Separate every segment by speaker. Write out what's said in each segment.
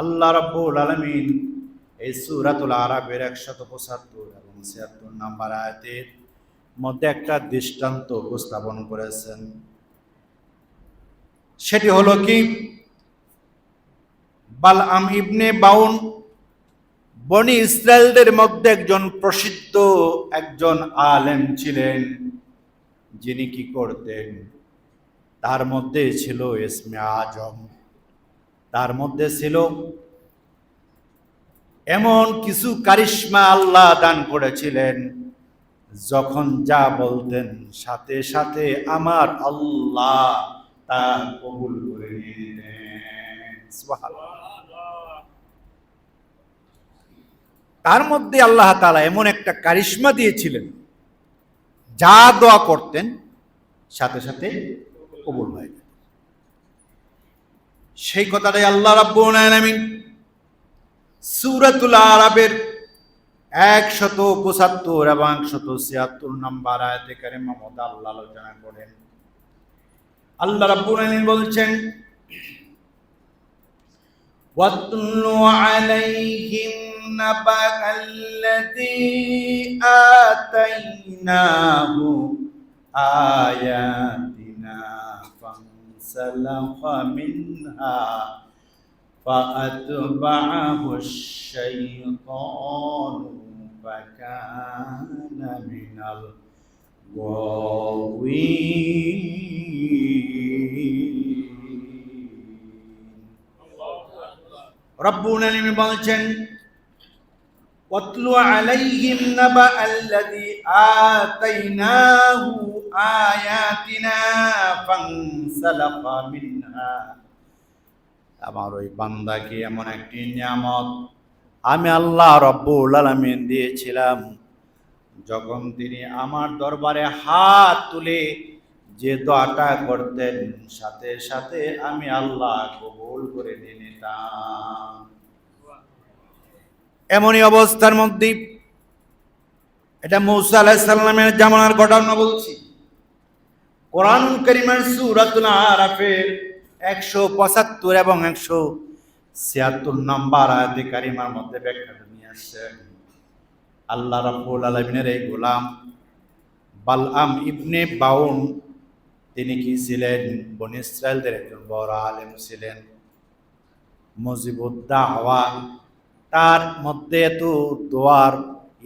Speaker 1: আল্লাহ রব্বুল আলমিন এই সূরাতুল আরাফের একশত পঁচাত্তর এবং ছিয়াত্তর নাম্বার আয়াতের মধ্যে একটা দৃষ্টান্ত উপস্থাপন করেছেন। সেটি হলো কি? বালআম ইবনে বাউন বনি ইসরায়েলদের মধ্যে একজন প্রসিদ্ধ একজন আলেম ছিলেন, যিনি কি করতেন? তার মধ্যে ছিল ইসমে আজম। তার মধ্যে ছিল এমন কিছু কারিশ্মা আল্লাহ দান করেছিলেন, যখন যা বলতেন সাথে সাথে আমার আল্লাহ তা কবুল করে তার মধ্যে আল্লাহ তালা এমন একটা কারিশ্মা দিয়েছিলেন, যা দোয়া করতেন, সাথে সাথে কবুল হয়ে সেই কথাটাই আল্লাহ রাব্বুল আলামিন সূরাতুল আরাবের একশত পঁচাত্তর এবং একশত ছিয়াত্তর নম্বর আয়াতে কারিমা মধ্যে আল্লাহ আলোচনা করেন আল্লাহ রাব্বুল আলামিন বলছেন واتل عليهم نبأ الذي آتيناه آياتنا فانسلخ منها فأتبعه الشيطان فكان من الغاوين রব্বুল আলামিন বলছেন ওয়াতলু আলাইহিম নাবা আল্লাযী আতাইনাহু আমার ওই বান্দাকে এমন একটি নিয়ামত আমি আল্লাহ রব্বুল আলামিন দিয়েছিলাম। যখন তিনি আমার দরবারে হাত তুলে যে দোয়াটা করতেন, সাথে সাথে আমি আল্লাহ কবুল করে নিয়ে নিতাম। এমনই অবস্থার মধ্যে এটা মৌসা আলাহিসাল্লামের জামানার ঘটনা বলছি। কোরআন করিমের সুরাতুল আরাফের একশো পঁচাত্তর এবং একশো ছিয়াত্তর নম্বর আয়াতে কারিমার মধ্যে ব্যাখ্যাটা নিয়ে আসছেন আল্লাহ রাব্বুল আলমিনের এই গোলাম বালআম ইবনে বাউন, তিনি কি ছিলেন? বন ইসরায়েলদের একজন বড় আলেম ছিলেন। মজিবুদ্দাহওয়া তার মধ্যে এত দোয়ার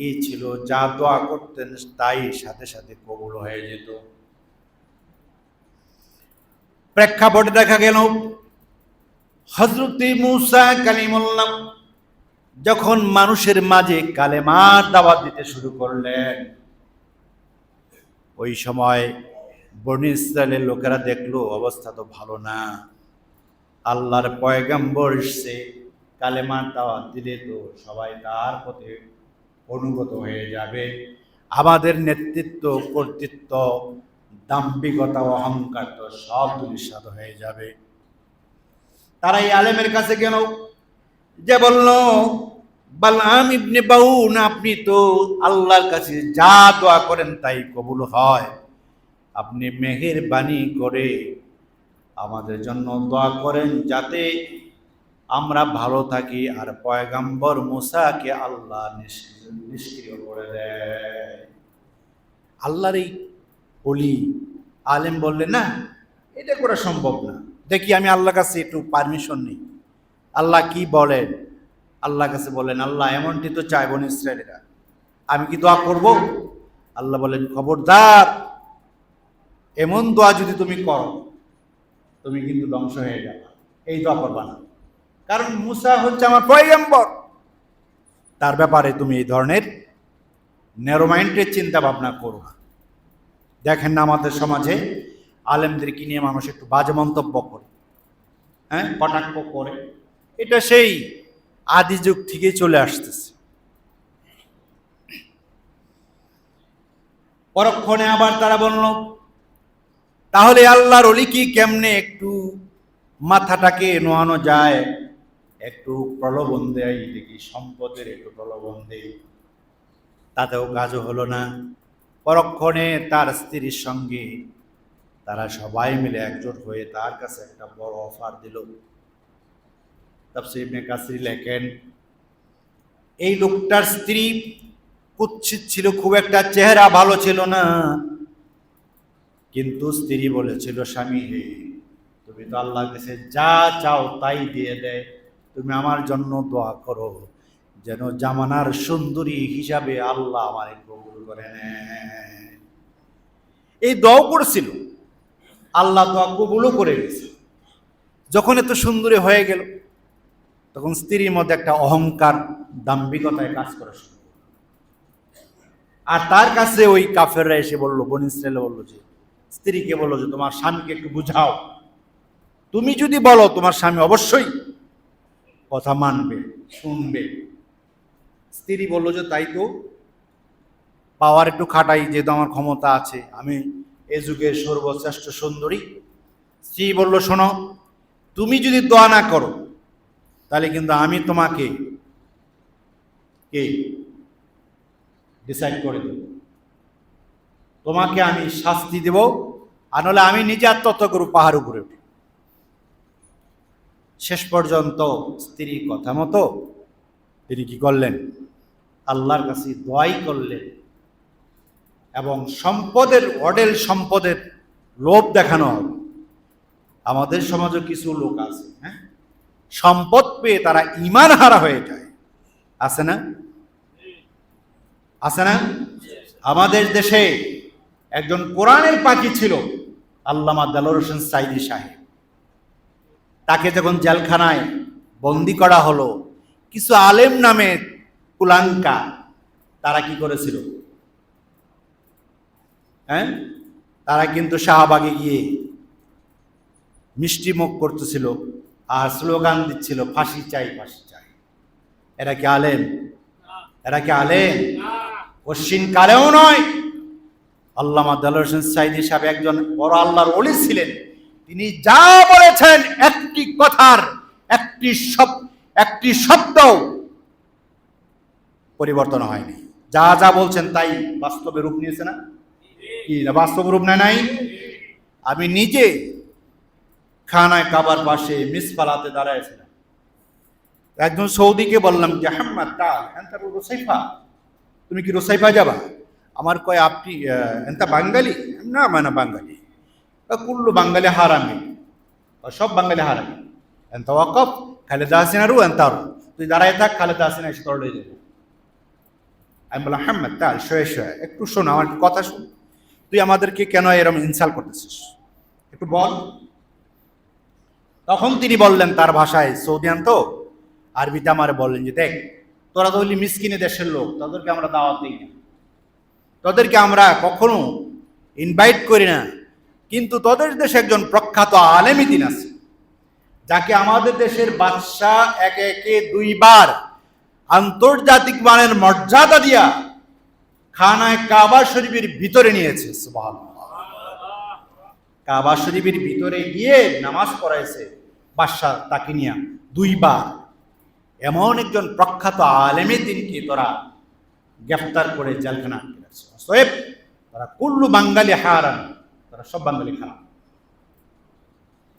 Speaker 1: ই ছিল, যা দোয়া করতেন তাই সাথে সাথে কবুল হয়ে যেত। প্রেক্ষাপটে দেখা গেল। হজরতি মুসা কালিমুল্লাহ যখন মানুষের মাঝে কালেমার দাওয়াত দিতে শুরু করলেন, ওই সময় বনি ইসরায়েলের লোকেরা দেখল, অবস্থা তো ভালো না। আল্লাহর পয়গাম্বর এসছে কালেমার দাওয়াত দিলে তো সবাই তার প্রতি অনুগত হয়ে যাবে। আমাদের নেতৃত্ব, কর্তৃত্ব দাম্ভিকতা ও অহংকার তো সব দুলিশাত হয়ে যাবে। তারা এই আলেমের কাছে কেন? যে বলল বালাম ইবনে বাউন, আপনি তো আল্লাহর কাছে যা দোয়া করেন তাই কবুল হয়। আপনি মেহের বাণী করে আমাদের জন্য দোয়া করেন যাতে আমরা ভালো থাকি আর পয়গাম্বর মুসাকে আল্লাহ নিষ্ক্রিয় করে দেয়। আল্লাহর এই অলি আলেম বললেন না, এটা করা সম্ভব না। দেখি আমি আল্লাহর কাছে একটু পারমিশন নিই। আল্লাহ কি বলেন? আল্লাহর কাছে বলেন, আল্লাহ, এমনটি তো চাইব না ইসরায়েলেরা। আমি কি দোয়া করব? আল্লাহ বলেন, খবরদার, এমন দোয়া যদি তুমি করো, তুমি কিন্তু ধ্বংস হয়ে যাবে। এই দোয়া করবা না। কারণ মুসা হচ্ছে আমার পয়গম্বর। তার ব্যাপারে তুমি এই ধরনের ন্যারো মাইন্ডের চিন্তা ভাবনা করো না। দেখেন না আমাদের সমাজে আলেমদেরকে নিয়ে মানুষ একটু বাজে মন্তব্য করে? হ্যাঁ? কটাক্ষ করে। এটা সেই আদি যুগ থেকেই চলে আসতেছে। পরক্ষণে আবার তারা বলল, তাহলে আল্লাহর অলি কি কেমনে একটু মাথাটাকে নোয়ানো যায়? একটু প্রলোভন দেয় দেখি, সম্পদের একটু প্রলোভন দেয়। তাতেও কাজও হলো না। পরক্ষণে তার স্ত্রীর সঙ্গে তারা সবাই মিলে একজোট হয়ে তার কাছে একটা বড় অফার দিল। তাফসির লেখেন, এই লোকটার স্ত্রী কুৎসিত ছিল, খুব একটা চেহারা ভালো ছিল না। কিন্তু স্ত্রী বলেছিল, স্বামী হে, তুমি তো আল্লাহ কাছে যা চাও তাই দিয়ে দেয়। তুমি আমার জন্য দোয়া করো। যেন জামানার সুন্দরী হিসাবে আল্লাহ আমার কবুল করে এই দোয়া করেছিল আল্লাহ দোয়া কবুলও করে গেছে যখন এত সুন্দরী হয়ে গেল, তখন স্ত্রীর মধ্যে একটা অহংকার, দাম্ভিকতায় কাজ করা শুরু আর তার কাছে ওই কাফেররা এসে বলল, বন বলল যে, স্ত্রীকে বলল যে, তোমার স্বামীকে একটু বুঝাও। তুমি যদি বলো তোমার স্বামী অবশ্যই কথা মানবে, শুনবে। স্ত্রী বলল যে, তাই তো পাওয়ার একটু খাটাই, যেহেতু আমার ক্ষমতা আছে। আমি এ যুগের সর্বশ্রেষ্ঠ সুন্দরী। স্ত্রী বলল, শোনো, তুমি যদি দোয়া না করো, তাহলে কিন্তু আমি তোমাকে কে? ডিসাইড করে দেব। তোমাকে আমি শাস্তি দেব, আর নাহলে আমি নিজে আত্মহত্যা করব পাহাড় উপরে উঠে। শেষ পর্যন্ত স্ত্রীর কথা মতো তিনি কি করলেন? আল্লাহর কাছে দোয়াই করলেন। এবং সম্পদের, অডেল সম্পদের লোভ দেখানো হবে। আমাদের সমাজে কিছু লোক আছে হ্যাঁ? সম্পদ পেয়ে তারা ইমান হারা হয়ে যায়। আছে না? আছে না? আমাদের দেশে একজন কোরআনের পাখি ছিল, আল্লামা দালর হোসেন সাইদি সাহেব। তাকে যখন জেলখানায় বন্দি করা হলো, কিছু আলেম নামে কুলাঙ্কা, তারা কি করেছিল? হ্যাঁ? তারা কিন্তু শাহবাগে গিয়ে মিষ্টি মুখ করতেছিল আর স্লোগান দিচ্ছিল, ফাঁসি চাই ফাঁসি চাই। এরা কি আলেম? এরা কি আলেম? পশ্চিম কালেও নয়। আল্লামা দালর হোসেন সাইদি সাহেব একজন বড় আল্লাহর অলি ছিলেন। তিনি যা বলেছেন একটি কথার, একটি শব্দ একটি শব্দ পরিবর্তন হয়নি। যা যা বলছেন তাই বাস্তবে রূপ নিয়েছে না? কি না, বাস্তব রূপ নেয় নাই? আমি নিজে খানায় কাবার পাশে মিস পালাতে দাঁড়াইছিলাম। একজন সৌদিকে বললাম যে এন্তা রোসাইফা? তুমি কি রোসাইফা যাবা? আমার কয়, আপনি এন্তা বাঙালি? না মানে বাঙালি। কুল্লু বাঙালি হারামি। সব বাঙালি হারামি। এন্তা ওয়াকফ? খালেদা হাসিনারও এন্তারও তুই দাঁড়ায় থাক, খালেদা হাসিনা এসে তোর লয়ে যাবে। আমি বললাম, হাম্মাদ তাল শোয়ে শোয়ে, একটু শোন, আমার কথা শুন। তুই আমাদেরকে কেন এরকম ইনসাল করতেছিস? একটু বল। তখন তিনি বললেন, তার ভাষায় সৌদিয়ান তো, আরবিতে আমার বললেন যে, দেখ, তোরা তো হলি মিসকিনে দেশের লোক, তাদেরকে আমরা দাওয়াত দিই না। তাদেরকে আমরা কখনো ইনভাইট করি না, কিন্তু তোদের দেশে একজন প্রখ্যাত আলেমী দিন আছে যাকে আমাদের দেশের বাদশাহ একে একে দুইবার আন্তর্জাতিক মানের মর্যাদা দিয়া খানায় কাবা শরীফের ভিতরে নিয়েছে, সুবহানাল্লাহ। কাবা শরীফের ভিতরে গিয়ে নামাজ পড়াইছে বাদশাহ তাকে নিয়ে দুইবার। এমন একজন প্রখ্যাত আলেমে দিনকে তোরা গ্রেফতার করে জেলখানা অতএব তারা কুল্লু বাঙালি হারান, তারা সব বাঙালি খারাপ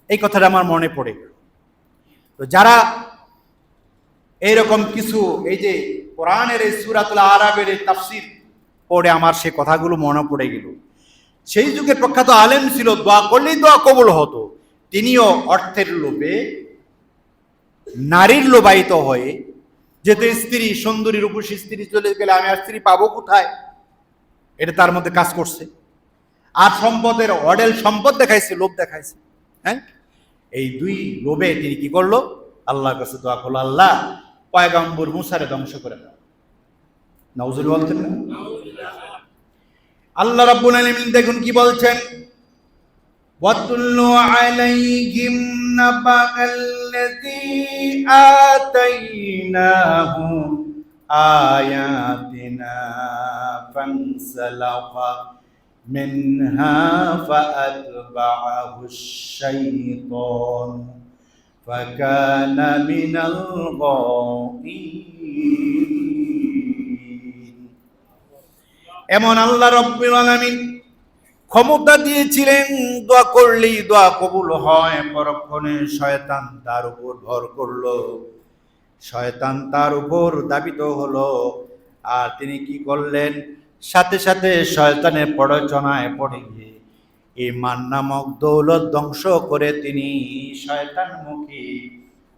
Speaker 1: এই কথাটা আমার মনে পড়ে তো যারা এইরকম কিছু, এই যে কোরআনের এই সুরাতুল আরবের এই তাফসির পড়ে আমার সে কথাগুলো মনে পড়ে গেল। সেই যুগে প্রখ্যাত আলেম ছিল, দোয়া করলেই দোয়া কবুল হতো। তিনিও অর্থের লোভে, নারীর লোবায়িত হয়ে যেহেতু স্ত্রী সুন্দরী রূপসী স্ত্রী চলে গেলে আমি আর স্ত্রী পাবো কোথায়? এটা তার মধ্যে কাজ করছে। আর সম্পদের অডেল সম্পদ দেখাইছে, লোভ দেখাইছে। হ্যাঁ? এই দুই লোভে তিনি কি করল? আল্লাহর কাছে দোয়া করল, আল্লাহ পয়গাম্বর মুসারে ধ্বংস করে দাও নজরুল বলতেন না? আল্লাহ রাব্বুল আলামিন দেখুন কি বলছেন? ওয়াতুল্লু আলাইহিম নাবাআল্লাযী আতাইনাহু আয়াতিনা ফানসালাফা মিনহা ফাআতবাআহু আশ-শাইতান فَكَانَ مِنَ الْغَاوِينَ এমন আল্লাহ রব্বুল আলামিন ক্ষমতা দিয়েছিলেন দোয়া করলেই দোয়া কবুল হয় পরক্ষণে শয়তান তার উপর ভর করলো শয়তান তার উপর দাবিত হলো আর তিনি কি করলেন সাথে সাথে শয়তানের প্ররোচনায় পড়ে গিয়ে ইমান নামক দৌলত ধ্বংস করে তিনি শয়তানমুখী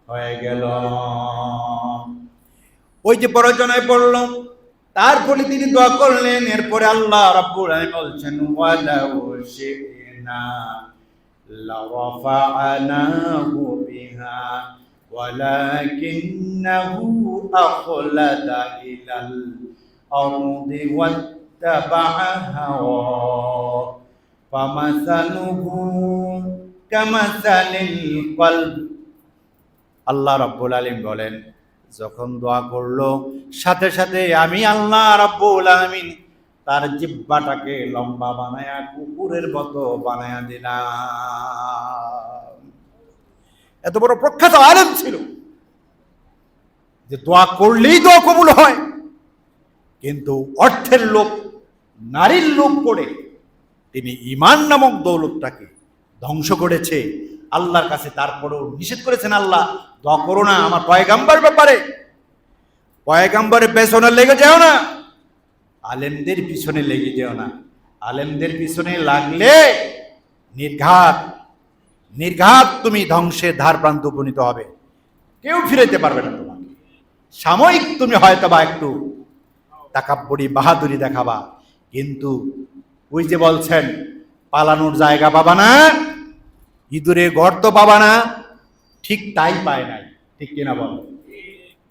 Speaker 1: হয়ে গেল। ওই যে প্ররোচনায় পড়ল তারপরে তিনি দোয়া করলেন, এরপরে আল্লাহ রাব্বুল আলামিন বলছেন, ওয়ালাউ শি'না লারাফা'নাহু বিহা, ওয়ালাকিন্নাহু আখলাদা ইলাল আরদি ওয়াত্তাবা'a হাওয়া আল্লাহ রাব্বুল আলিম বলেন, যখন দোয়া করল, সাথে সাথে আমি আল্লাহ রাব্বুল আলামিন তার জিব্বাটাকে লম্বা বানায়া, কুকুরের মতো বানায়া দিলাম। এত বড় প্রখ্যাত আলেম ছিল যে দোয়া করলেই দোয়া কবুল হয়। কিন্তু অর্থের লোক নারীর লোক করে তিনি ইমান নামক দৌলতটাকে ধ্বংস করেছে। আল্লাহর কাছে তারপরেও নিষেধ করেছেন আল্লাহ, দোয়া করো না আমার পয়গাম্বার ব্যাপারে। পয়গাম্বারের পেছনে লেগে যাও না। আলেমদের পিছনে লেগে যেও না। আলেমদের পিছনে লাগলে নির্ঘাত নির্ঘাত তুমি ধ্বংসের ধার প্রান্ত উপনীত হবে। কেউ ফিরাইতে পারবে না তোমাকে। সাময়িক তুমি হয়তো বা একটু তাকাব্বরি, বাহাদুরি দেখাবা। কিন্তু ওই যে বলছেন, পালানোর জায়গা পাবা না, ইঁদুরে গর্ত পাবা না, ঠিক তাই পায় নাই, ঠিক কিনা বল?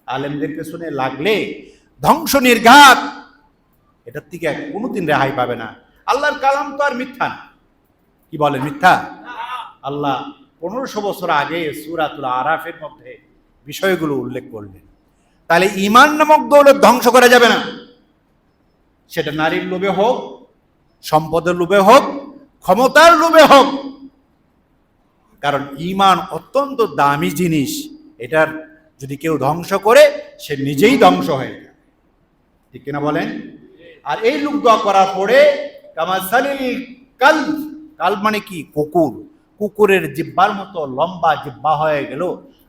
Speaker 1: আলেমদের পেছনে লাগলে ধ্বংস নির্ঘাত। এটার থেকে কোনোদিন রেহাই পাবে না। আল্লাহর কালাম তো আর মিথ্যা না। কি বলে, মিথ্যা? আল্লাহ পনেরোশো বছর আগে সুরাতুল আরাফের মধ্যে বিষয়গুলো উল্লেখ করলেন। তাহলে ইমান নামক দৌলত ধ্বংস করা যাবে না। সেটা নারীর লোভে হোক সম্পদের লোভে হোক, ক্ষমতার লোভে হোক। কারণ ইমান অত্যন্ত দামি জিনিস। এটার যদি কেউ ধ্বংস করে, সে নিজেই ধ্বংস হয়ে যায় ঠিক কিনা বলেন? আর এই লোক দোয়া করার পরে কামাসালিল কাল কাল মানে কি? কুকুর। কুকুরের জিব্বার মতো লম্বা জিব্বা হয়ে গেল,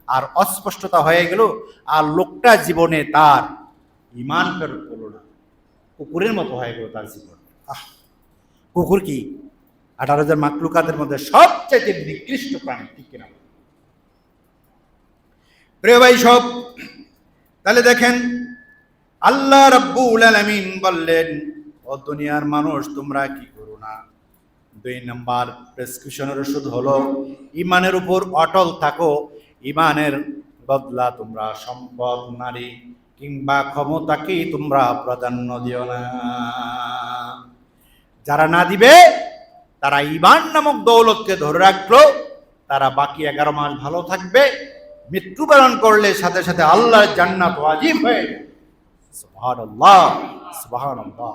Speaker 1: আর অস্পষ্টতা হয়ে গেল, আর লোকটা জীবনে তার ইমান ফেরত করল না। কুকুরের মতো হয়ে গেল তার জীবন। আহ কুকুর কি? আঠারো হাজার মাকলুকাদের মধ্যে সবচেয়ে নিকৃষ্ট প্রাণী ঠিক কিনা? প্রিয় ভাই সব, তাহলে দেখেন, আল্লাহ রব্বুল আলামিন বললেন, ও দুনিয়ার মানুষ, তোমরা কি করো না? দুই নাম্বার প্রেসক্রিপশনের ওষুধ হলো, ইমানের উপর অটল থাকো, ইমানের বদলা তোমরা সম্পদ, নারী কিংবা ক্ষমতাকেই তোমরা প্রাধান্য দিও না। যারা না দিবে, তারা ইমান নামক দৌলতকে ধরে রাখল। তারা বাকি এগারো মাস ভালো থাকবে। মৃত্যুবরণ করলে সাথে সাথে আল্লাহর জান্নাত ওয়াজিব হয়ে সুবহানাল্লাহ সুবহানাল্লাহ।